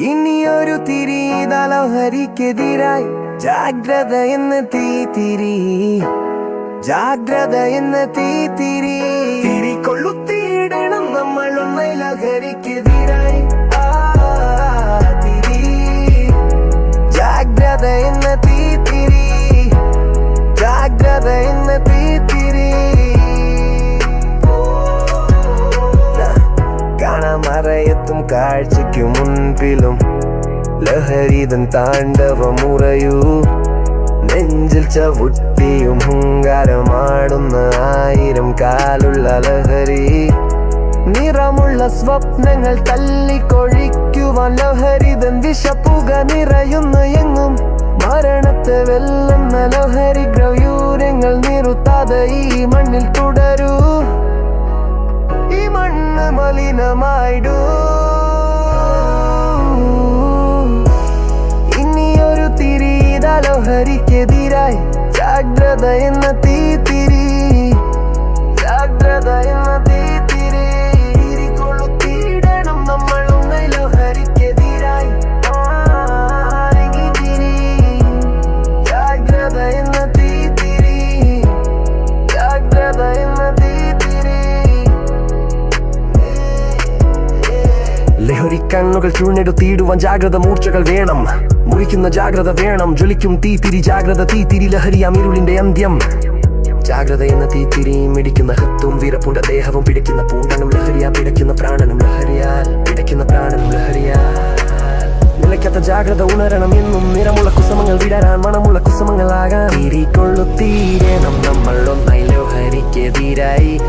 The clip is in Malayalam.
ഇനിയൊരു തിരി തലഹരിക്കെതിരായി. ജാഗ്രത എന്ന് തീ തിരി. ജാഗ്രത എന്ന് തീ തിരികൊള്ളുത്തിയിടണം കാഴ്ചയ്ക്കു മുൻപിലും ലഹരിതൻ താണ്ഡവമുറയൂ. നെഞ്ചിൽ ചവിട്ടിയും ഹുങ്കാരമാടുന്ന ആയിരം കാലുള്ള ലഹരി. നിറമുള്ള സ്വപ്നങ്ങൾ തല്ലിക്കൊഴിക്കുവാൻ ലഹരിതൻ വിഷപ്പുക നിറയുന്നു എങ്ങും. മരണത്തെ വെല്ലുന്ന ലഹരി ഗ്രയൂരങ്ങൾ നിറുത്താതെ ഈ മണ്ണിൽ തുടരൂ. ഈ മണ്ണ് മലിനമായിടൂ. തിരിതലോഹരിക്കെതിരായി ജാഗ്രത എന്ന തീത്തിരി. ജാഗ്രത എന്ന നമ്മൾ ജാഗ്രത മൂർച്ചകൾ വേണം. മുറിക്കുന്ന ജാഗ്രത വേണം. ജ്വലിക്കും തീത്തിരി ജാഗ്രത. തീത്തിരി ലഹരിയാം ഇരുളിന്റെ അന്ത്യം. ജാഗ്രത എന്ന തീത്തിരി മിടിക്കുന്ന ഹത്തും വീരപ്പുണ്ട ദേഹവും പിടിക്കുന്ന പൂണ്ടനും ലഹരിയാ പിടിക്കുന്ന പ്രാണനും ലഹരിയാൽ പിടിക്കുന്ന പ്രാണനും ലഹരിയാൽ. നിലയ്ക്കാത്ത ജാഗ്രത ഉണരണം എന്നും നിറമുള്ള കുസമങ്ങൾ വിടരാൻ മണമുള്ള കുസമങ്ങളാകാൻ തീരണം നമ്മൾ ഒന്നായി ലഹരിക്കെതിരായി.